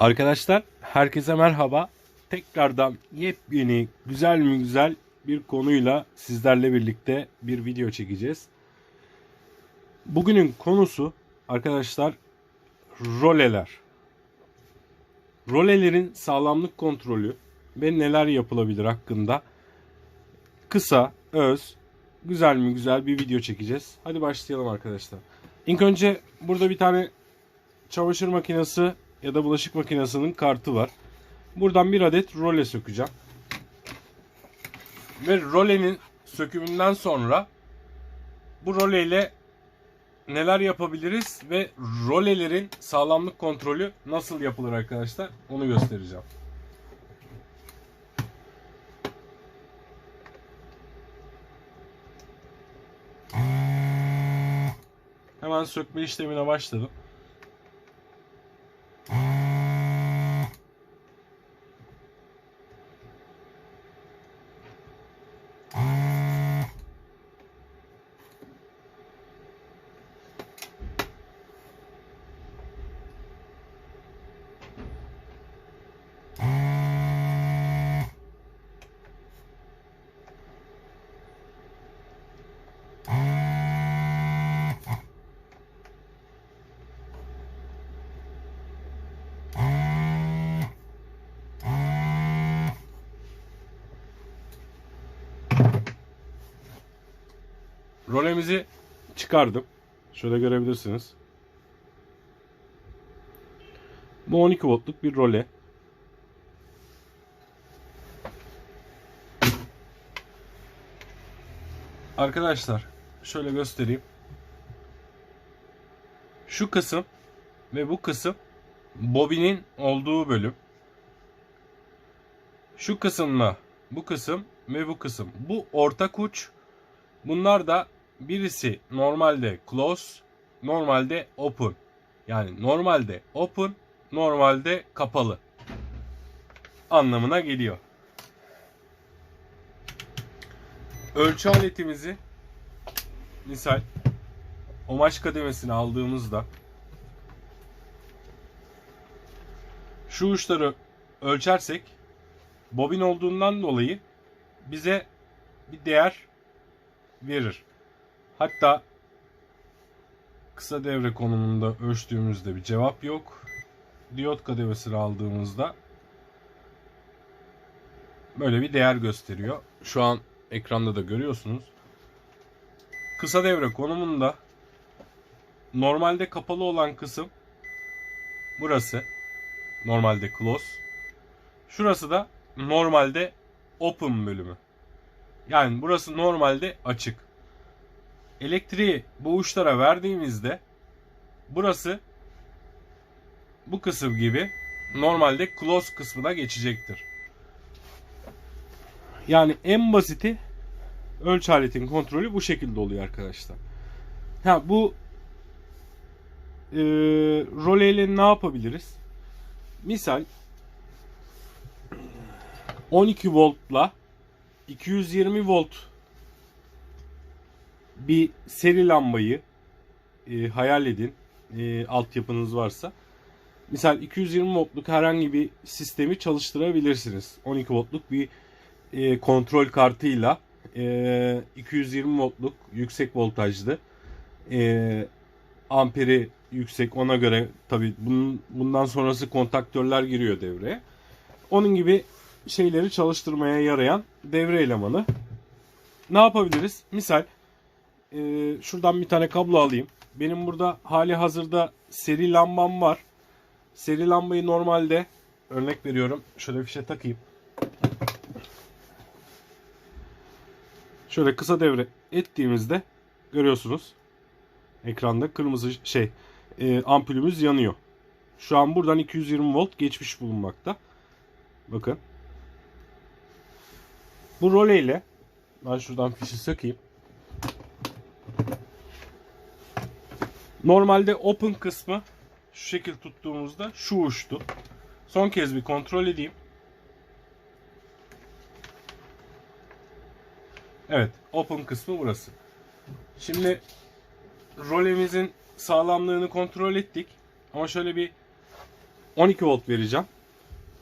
Arkadaşlar herkese merhaba. Tekrardan yepyeni güzel mi güzel bir konuyla sizlerle birlikte bir video çekeceğiz. Bugünün konusu arkadaşlar roleler. Rolelerin sağlamlık kontrolü ve neler yapılabilir hakkında kısa, öz, güzel mi güzel bir video çekeceğiz. Hadi başlayalım arkadaşlar. İlk önce burada bir tane çamaşır makinesi ya da bulaşık makinesinin kartı var. Buradan bir adet role sökeceğim. Ve rolenin sökümünden sonra bu roleyle neler yapabiliriz ve rolelerin sağlamlık kontrolü nasıl yapılır arkadaşlar onu göstereceğim. Hemen sökme işlemine başladım. Rolemizi çıkardım. Şöyle görebilirsiniz. Bu 12 voltluk bir role. Arkadaşlar şöyle göstereyim. Şu kısım ve bu kısım bobinin olduğu bölüm. Şu kısımla bu kısım ve bu kısım. Bu ortak uç. Bunlar da birisi normalde close, normalde open. Yani normalde open, normalde kapalı anlamına geliyor. Ölçü aletimizi misal omaj kademesini aldığımızda şu uçları ölçersek bobin olduğundan dolayı bize bir değer verir. Hatta kısa devre konumunda ölçtüğümüzde bir cevap yok. Diyot kademesini aldığımızda böyle bir değer gösteriyor. Şu an ekranda da görüyorsunuz. Kısa devre konumunda normalde kapalı olan kısım burası. Normalde close. Şurası da normalde open bölümü. Yani burası normalde açık. Elektriği bu uçlara verdiğimizde burası bu kısım gibi normalde close kısmına geçecektir. Yani en basiti ölçü aletin kontrolü bu şekilde oluyor arkadaşlar. Ha bu e, roleyle ne yapabiliriz? Misal 12 voltla 220 volt bir seri lambayı e, hayal edin e, altyapınız varsa. Misal 220 voltluk herhangi bir sistemi çalıştırabilirsiniz. 12 voltluk bir e, kontrol kartıyla e, 220 voltluk yüksek voltajlı e, amperi yüksek ona göre tabi bundan sonrası kontaktörler giriyor devreye. Onun gibi şeyleri çalıştırmaya yarayan devre elemanı. Ne yapabiliriz? Misal e, şuradan bir tane kablo alayım. Benim burada hali hazırda seri lambam var. Seri lambayı normalde örnek veriyorum. Şöyle fişe takayım. Şöyle kısa devre ettiğimizde görüyorsunuz. Ekranda kırmızı şey e, ampulümüz yanıyor. Şu an buradan 220 volt geçmiş bulunmakta. Bakın. Bu role ile ben şuradan fişi sökeyim. Normalde open kısmı şu şekil tuttuğumuzda şu uçtu. Son kez bir kontrol edeyim. Evet, open kısmı burası. Şimdi rolemizin sağlamlığını kontrol ettik. Ama şöyle bir 12 volt vereceğim.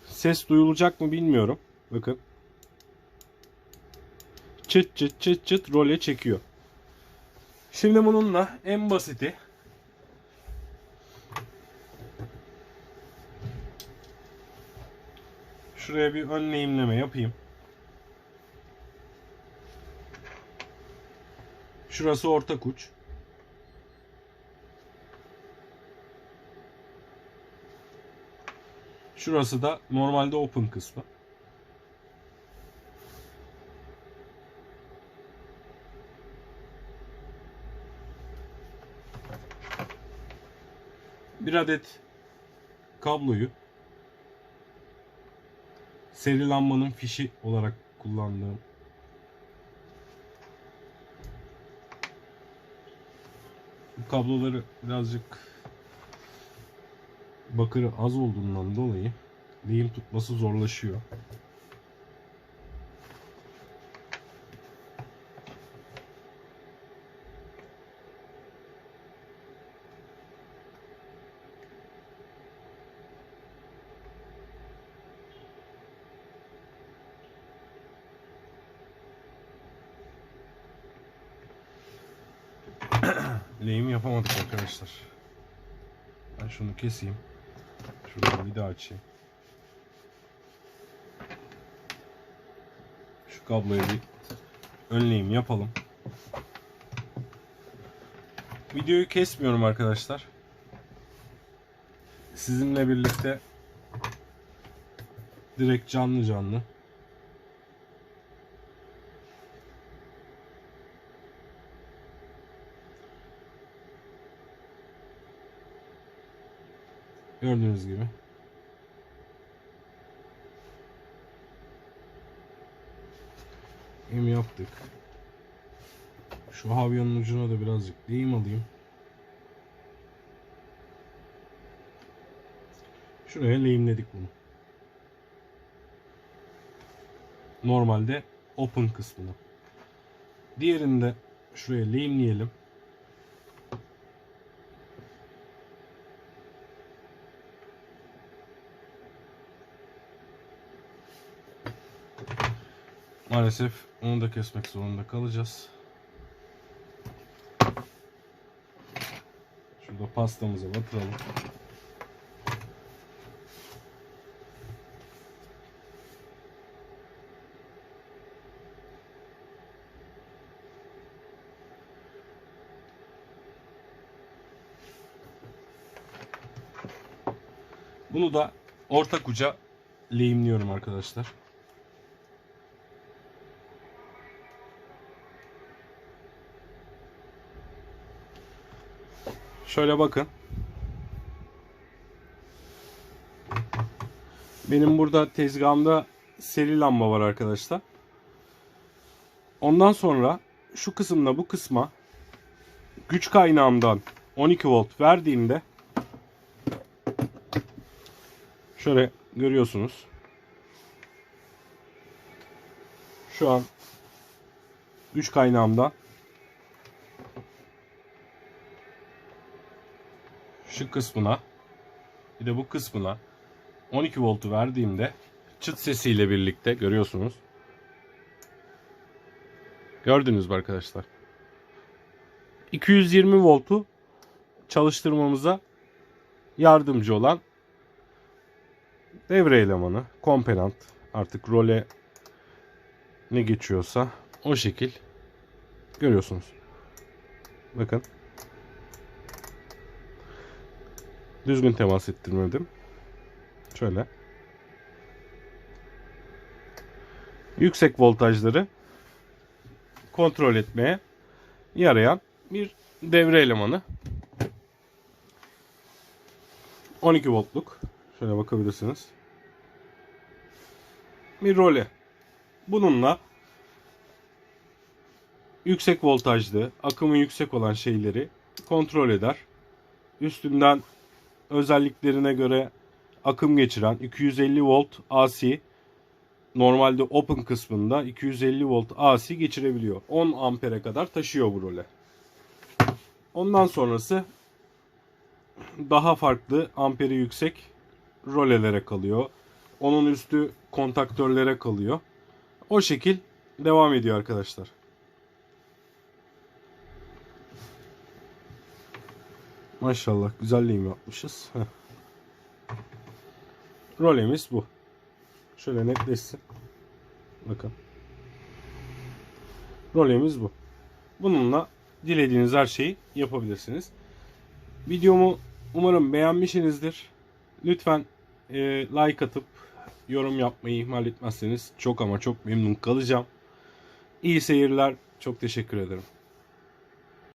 Ses duyulacak mı bilmiyorum. Bakın. Çıt çıt çıt çıt role çekiyor. Şimdi bununla en basiti Şuraya bir ön lehimleme yapayım. Şurası ortak uç. Şurası da normalde open kısmı. Bir adet kabloyu seri lambanın fişi olarak kullandığım bu kabloları birazcık bakırı az olduğundan dolayı lehim tutması zorlaşıyor. Lehim yapamadık arkadaşlar. Ben şunu keseyim. Şuradan daha açayım. Şu kabloyu bir önleyim yapalım. Videoyu kesmiyorum arkadaşlar. Sizinle birlikte direkt canlı canlı Gördüğünüz gibi. Em yaptık. Şu havyonun ucuna da birazcık deyim alayım. Şuraya lehimledik bunu. Normalde open kısmını. Diğerini de şuraya lehimleyelim. Maalesef onu da kesmek zorunda kalacağız. Şurada pastamızı batıralım. Bunu da ortak uca lehimliyorum arkadaşlar. Şöyle bakın. Benim burada tezgahımda seri lamba var arkadaşlar. Ondan sonra şu kısımda bu kısma güç kaynağımdan 12 volt verdiğimde şöyle görüyorsunuz. Şu an güç kaynağımdan şu kısmına bir de bu kısmına 12 voltu verdiğimde çıt sesiyle birlikte görüyorsunuz. Gördünüz mü arkadaşlar? 220 voltu çalıştırmamıza yardımcı olan devre elemanı, komponent artık role ne geçiyorsa o şekil görüyorsunuz. Bakın. Düzgün temas ettirmedim. Şöyle. Yüksek voltajları kontrol etmeye yarayan bir devre elemanı. 12 voltluk. Şöyle bakabilirsiniz. Bir role. Bununla yüksek voltajlı, akımı yüksek olan şeyleri kontrol eder. Üstünden özelliklerine göre akım geçiren 250 volt AC normalde open kısmında 250 volt AC geçirebiliyor. 10 ampere kadar taşıyor bu role. Ondan sonrası daha farklı amperi yüksek rolelere kalıyor. Onun üstü kontaktörlere kalıyor. O şekil devam ediyor arkadaşlar. Maşallah güzel lehim yapmışız. Heh. Rolemiz bu. Şöyle netleşsin. Bakın. Rolemiz bu. Bununla dilediğiniz her şeyi yapabilirsiniz. Videomu umarım beğenmişsinizdir. Lütfen e, like atıp yorum yapmayı ihmal etmezseniz çok ama çok memnun kalacağım. İyi seyirler. Çok teşekkür ederim.